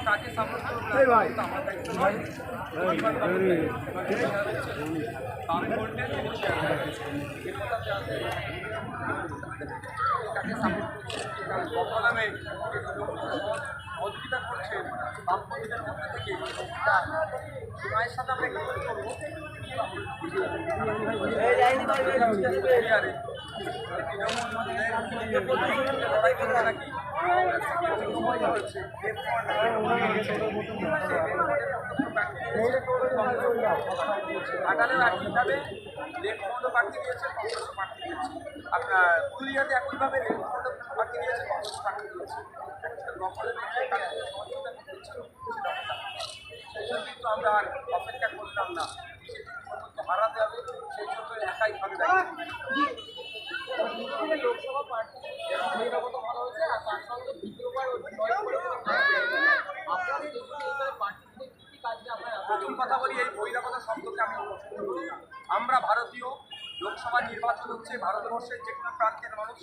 করবে। কাকে সাপোর্ট কারণ সহযোগিতা করছে বামপন্থীদের মধ্যে থেকে মায়ের সাথে ঘাটালেও একইভাবে লেখখণ্ড প্রার্থী দিয়েছে কংগ্রেস প্রার্থী দিয়েছে আপনার পুরুলিয়াতে একইভাবে লেখখণ্ড প্রার্থী দিয়েছে কংগ্রেস প্রার্থী দিয়েছে নকলের সহযোগিতা কিন্তু আমরা আর অপেক্ষা করলাম না বিজেপি মধ্যে হারাতে হবে সেই জন্য একাই ভাবে লোকসভা প্রার্থী বহিরাগত ভালো হয়েছে আর তার সঙ্গে দ্বিতীয়বার জয় করে আপনাদের এইবারে প্রার্থীদের কী কী কাজে আপনারা প্রথম কথা বলি এই বহিরাগত শব্দকে আমি পছন্দ করি না আমরা ভারতীয় লোকসভা নির্বাচন হচ্ছে, ভারতবর্ষের যে কোনো প্রান্তের মানুষ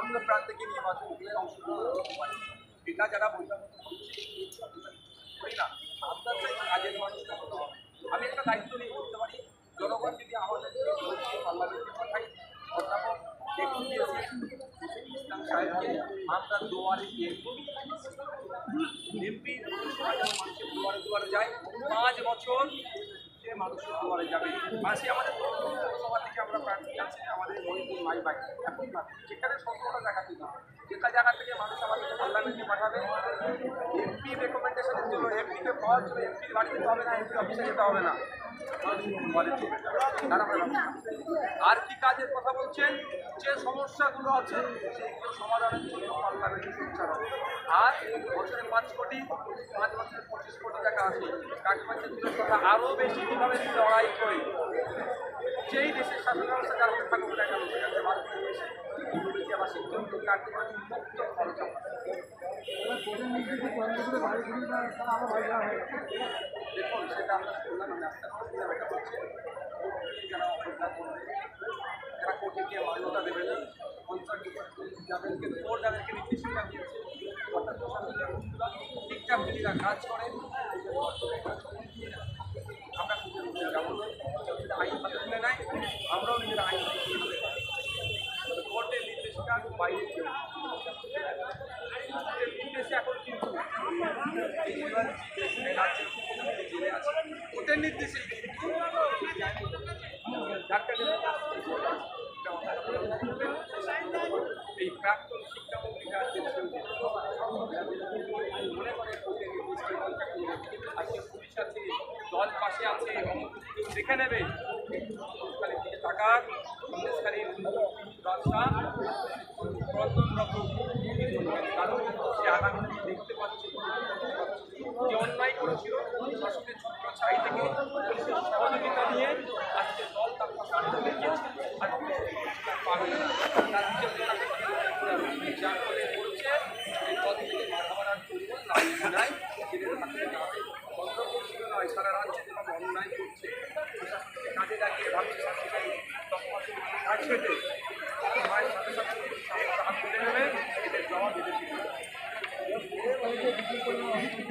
অন্য প্রান্ত থেকে নির্বাচন করে অংশগ্রহণ করতে এটা যারা না। আমি একটা দায়িত্ব নিয়ে বলতে পারি, জনগণ যদি আমাদের আমরা গিয়ে দুয়ারে দুয়ারে যায়, পাঁচ বছর সে মানুষ শুক্রবারে যাবে পাশে আমাদের লোকসভা থেকে আমরা প্রার্থী আছি আমাদের মণিপুর মাই বাই এখন না যেখানে সতেরোটা জায়গা থেকে যেটা জায়গা থেকে মানুষ আমাদের পার্লামেন্টে পাঠাবে এমপি রেকমেন্ডেশনের জন্য এমপিকে পাওয়ার জন্য এমপির বাড়ি যেতে হবে না এমপি অফিসে যেতে হবে না তারা আমরা ব্যবস্থা করব। আর কি কাজের কথা বলছেন যে সমস্যাগুলো আছে সেইগুলো সমাধানের জন্য পার্লামেন্টে সোচ্চার হবে। আর বছরে পাঁচ কোটি, পাঁচ বছরে পঁচিশ কোটি টাকা আছে কাঠমান্ডি তুলে কথা আরও বেশি কীভাবে লড়াই করে, যেই দেশের শাসন ব্যবস্থা যার মধ্যে থাকুক না কেন ভারতীয় দেশে। থেকে মুক্ত খরচ দেখুন, সেটা আমরা শুনলাম, আমি আস্তে আস্তে এটা যারা করবে যারা কোর্টে গিয়ে মান্যতা দেবে না পঞ্চাশ যাদেরকে কোর্ট যাদেরকে নির্দেশিকা দিয়েছে অর্থাৎ প্রশাসনের ঠিকঠাক যদি তারা কাজ করে আমরা কোর্টের মধ্যে যাব না যদি আইন হাতে তুলে নেয় আমরাও নিজের আইন হাতে তুলে নেব। তবে কোর্টের নির্দেশিকা বাইরে কেউ না। কোর্টের নির্দেশে এখন কিন্তু কেজরিওয়াল রাজ্যের মুখ্যমন্ত্রী জেলে আছে কোর্টের নির্দেশে কিন্তু ডাক্তার এই প্রাক্তন শিক্ষামন্ত্রী রাজ্যের মনে করে আজকে পুলিশ আছে দল পাশে আছে দেখে নেবে সন্দেশখালীর দিকে রাস্তা রতনরত কারণ সে আগামী দিনে দেখতে পাচ্ছে যে অন্যায় করেছিল শাসকের ছত্র ছাই থেকে পুলিশের সহযোগিতা নিয়ে আজকে দল তার পাশে দেখিয়েছে আর পুলিশ তার পারবে না তার নিজের তাকে যার ফলে বলছে এই পদ থেকে মাথা মারার জন্য লাইন নাই ছেড়ে থাকতে হবে বন্ধ করছিল নয় সারা রাজ্যে যেভাবে অন্যায় করছে প্রশাসনকে কাজে লাগিয়ে ভাবছে শাসকারী তখন কাজ পেতে মায়ের সাথে সাথে হাত তুলে নেবে এদের জবাব দিতে শিখবে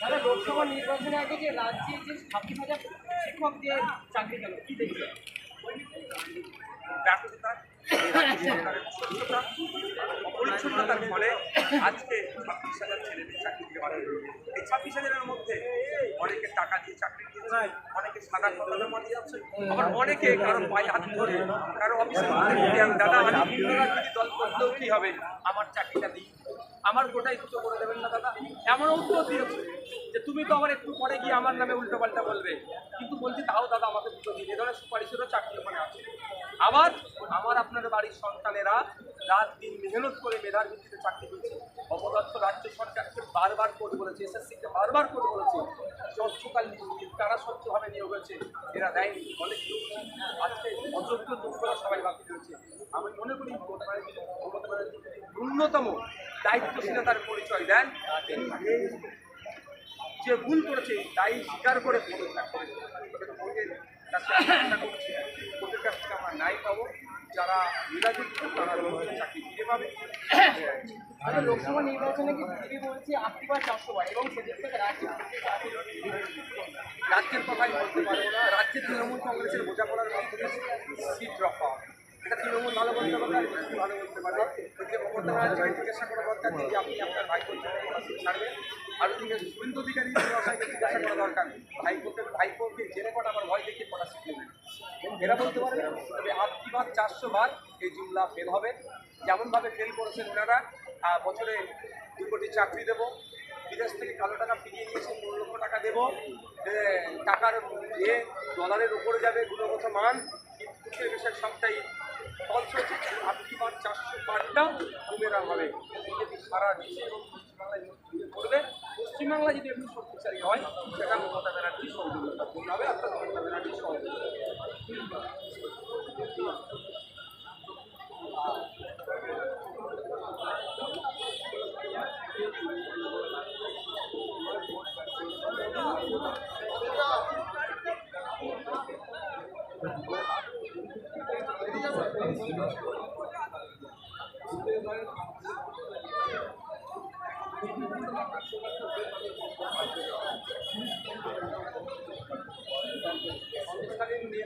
দাদা লোকসভা নির্বাচনের আগে যে রাজ্যে যে শিক্ষক যে চাকরি গেল কি দেখছেন অপরিচ্ছন্নতার ফলে আজকে ছাব্বিশ হাজার ছেলেদের চাকরি থেকে বাড়ি এই ছাব্বিশ হাজারের মধ্যে অনেকে টাকা দিয়ে চাকরি অনেকে সাদা জমা দিয়েছে আবার অনেকে কারও পায়ে কারও মধ্যে দাদা হিন্দু দল করলেও কি হবে? আমার চাকরিটা আমার করে দেবেন না, দাদা? এমন উত্তর দিয়েছে যে, তুমি তো আবার একটু পরে গিয়ে আমার নামে উল্টো পাল্টা বলবে। কিন্তু বলছি, তাও দাদা, আমাকে দুটো দিন এ ধরনের সুপারিশেরও চাকরি ওখানে আছে। আবার আমার আপনার বাড়ির সন্তানেরা রাত দিন মেহনত করে মেধার ভিত্তিতে চাকরি করছে অপদার্থ রাজ্য সরকারকে বারবার করে বলেছে, এসএসসিকে বারবার করে বলেছে স্বচ্ছকাল তারা স্বচ্ছভাবে নিয়োগ হয়েছে, এরা দেয়নি। ফলে কি হচ্ছে? আজকে অযোগ্য যোগ্যরা সবাই বাকি রয়েছে। আমি মনে করি ন্যূনতম দায়িত্বশীলতার পরিচয় দেন, যে ভুল করেছে, তাই স্বীকার করে পদত্যাগ করেছে। কাছে আশা করছি ভোটের কাছ থেকে আমরা নাই পাবো যারা নিরাযুক্ত তারা চাকরি ফিরে পাবে লোকসভা নির্বাচনে কি বিজেপি বলছে আশি বার চারশো বার এবং সেদিক থেকে রাজ্যে রাজ্যের কথাই বলতে পারব না রাজ্যে তৃণমূল কংগ্রেসের বোঝাপড়ার মাধ্যমে সিট রফা এটা তৃণমূল ভালো বলতে আর ভালো বলতে ওকে মমতা ব্যানার্জিকে জিজ্ঞাসা করা দরকার নেই যে আপনি আপনার কোনো সিট ছাড়বেন আর ওদিকে শুভেন্দু অধিকারী দরকার। ভাইপোকে ভাইপোকে জেনে আবার ভয় দেখিয়ে কটা সিট নেবেন এরা বলতে পারবে তবে আটটি বার চারশো বার এই জুমলা ফেল হবে। যেমনভাবে ফেল করেছেন ওনারা বছরে দু কোটি চাকরি দেবো। বিদেশ থেকে কালো টাকা ফিরিয়ে নিয়ে এসে লক্ষ টাকা দেবো। এ, টাকার এ ডলারের উপরে যাবে গুণগত মান। কিন্তু বিষয় সবটাই ফলস হচ্ছে আটটি চারশো বারটা বুমেরাং হবে। বিজেপি সারা দেশে এবং পশ্চিমবাংলায় পড়বে পশ্চিমবাংলা যদি একটু শক্তিশালী হয় সেটা মমতা ব্যানার্জি সহযোগিতা করতে হবে অর্থাৎ মমতা ব্যানার্জি সহযোগিতা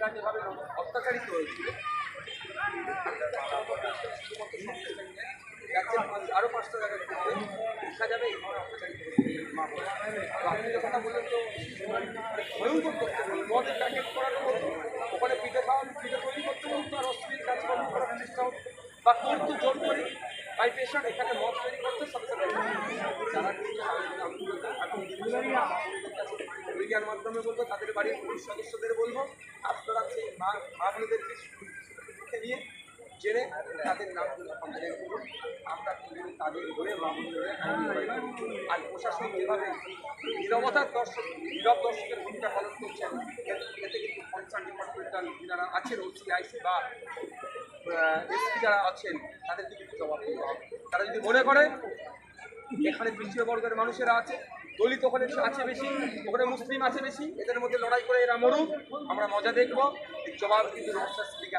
মেয়েরা যেভাবে অত্যাচারিত হয়েছিল। আরও পাঁচটা জায়গায় দেখা যাবে আপনি যে কথা বললেন তো, ভয়ঙ্কর করতে মদের প্যাকেট করানো হতো ওখানে পিঠে খাওয়ানো পিঠে তৈরি করতে বলতো আর অশ্লীল কাজকর্ম করার চেষ্টা হতো বা করতো জোর করে বাই পেশার এখানে মদ তৈরি করতে সাথে সাথে যারা মাধ্যমে বলব, তাদের বাড়ির পুলিশ সদস্যদের বলব জেনে তাদের নামগুলো কমপ্লেন করুন আমরা তাদের ধরে আর প্রশাসন যেভাবে নিরবতার দর্শক, নীরব দর্শকের ভূমিকা পালন করছেন এতে- কিন্তু কনসার্ন ডিপার্টমেন্টাল যারা আছেন ওসিআইসি বা এসপি যারা আছেন, তাদেরকে কিন্তু জবাব দিতে হবে। তারা যদি মনে করে, এখানে তৃতীয় বর্গের মানুষেরা আছে দলিত ওখানে আছে বেশি ওখানে মুসলিম আছে বেশি। এদের মধ্যে লড়াই করে এরা মরুক আমরা মজা দেখব। জবাব কিন্তু নমস্কার দিকে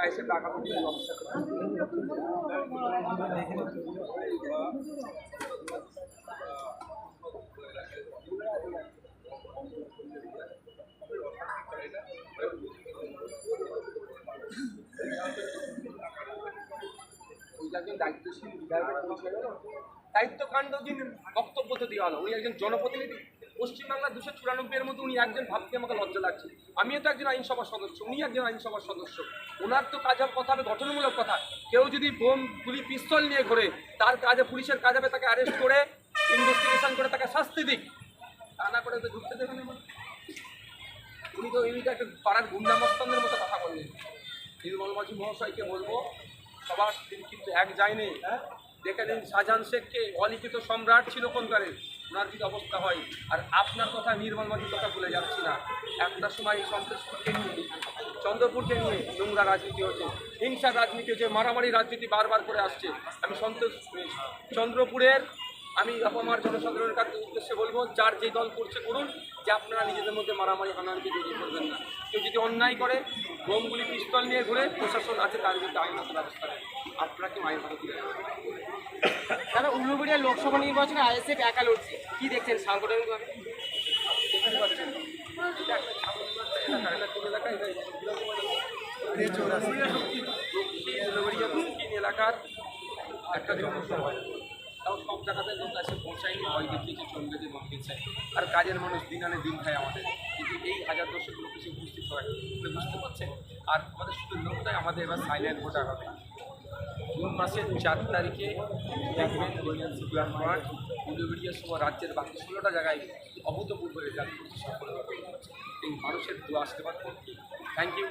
দায়িত্বশীল পরিচয় বক্তব্য দেওয়া হলো। উনি একজন জনপ্রতিনিধি। পশ্চিমবাংলার দুশো চুরানব্বইয়ের মধ্যে উনি একজন ভাবতে আমাকে লজ্জা লাগছে। আমিও তো একজন আইনসভার সদস্য, উনি একজন আইনসভার সদস্য। ওনার তো কাজ কথা হবে, গঠনমূলক কথা। কেউ যদি বোম, গুলি, পিস্তল নিয়ে ঘোরে, তার কাজে, পুলিশের কাজ হবে, তাকে অ্যারেস্ট করে ইনভেস্টিগেশন করে, তাকে শাস্তি দিক। তা না করে তো ঢুকতে দেবে না। উনি তো উনি তো একটা পাড়ার গুন্ডা মস্তানদের মতো কথা বললেন। নির্মল মাঝি মহাশয়কে বলব, সবার কিন্তু এক যায়নি দেখে নিন শাহজাহান শেখকে অলিখিত সম্রাট ছিল কোনকারের ওনার যদি অবস্থা হয়? আর আপনার কথা নির্মল মাঝির কথা ভুলে যাচ্ছি না। একটা সময় সন্তোষপুরকে নিয়ে, চন্দ্রপুরকে নিয়ে নোংরা রাজনীতি হচ্ছে হিংসার রাজনীতি হচ্ছে, মারামারি রাজনীতি বারবার করে আসছে। আমি সন্তোষ চন্দ্রপুরের, আমি আমার জনসাধারণের কাছে উদ্দেশ্যে বলব, যার যে দল করছে করুন, যে আপনারা নিজেদের মধ্যে মারামারি হানাহানিকে জড়িয়ে করবেন না। কেউ যদি অন্যায় করে, বোমগুলি পিস্তল নিয়ে ঘুরে প্রশাসন আছে, তার বিরুদ্ধে আইনত ব্যবস্থা নেয়। আপনারা কেউ আইন হাতে। দাদা উল্লুবেড়িয়া লোকসভা নির্বাচনে আইএসএফ একা লড়ছে। কি দেখছেন সাংগঠনিকভাবে? উলুবেড়িয়া এলাকার লোক যে বকিয়েছে আর কাজের মানুষ দিন আনে দিন খায় আমাদের। কিন্তু এই হাজার দশেক লোক এসে উপস্থিত হয় বুঝতে পারছেন? আর আমাদের শুধু লোকটাই আমাদের এবার সাইলেন্ট ভোটার হবে। জুন মাসের চার তারিখে দেখবেন ইউনিয়ন সিকুলার মাঠ উলুবেড়িয়া সহ রাজ্যের বাকি ষোলোটা জায়গায় অভূতপূর্ব রেজাল্ট সফল সকলে এই মানুষের দু আশীর্বাদ করছি। Thank you